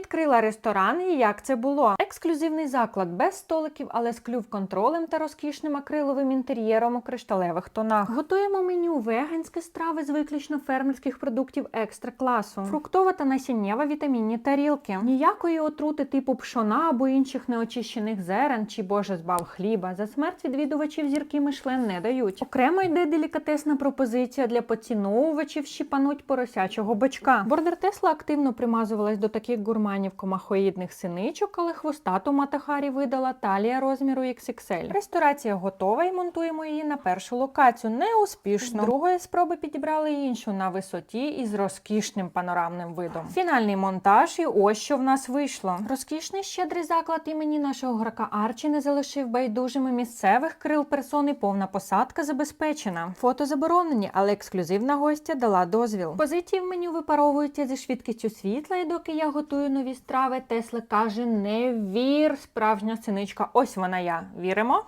відкрила ресторан і як це було. Ексклюзивний заклад без столиків, але з клюв-контролем та розкішним акриловим інтер'єром у кришталевих тонах. Готуємо меню веганські страви з виключно фермерських продуктів екстра класу, фруктова та насіннєва вітамінні тарілки. Ніякої отрути типу пшона або інших неочищених зерен чи боже збав хліба. За смерть відвідувачів зірки Мишлен не дають. Окремо йде делікатесна пропозиція для поціновувачів щіпануть поросячого бачка. Бордер Тесла активно примазувалась до таких гурманів комахоїдних синичок, але хвостату Матахарі видала талія розміру XXL. Ресторація готова і монтуємо її на першу локацію. Неуспішно. З другої спроби підібрали іншу на висоті із розкішним панорамним видом. Фінальний монтаж, і ось що в нас вийшло. Розкішний щедрий заклад імені нашого грака Арчі не залишив байдужими місцевих крил персони. Повна посадка забезпечена. Фото заборонені, але ексклюзивна гостя дала дозвіл. Позиції в меню випаровуються зі швидкістю світла, і доки я готую нові страви, Тесла каже: не вір, справжня синичка. Ось вона я. Віримо?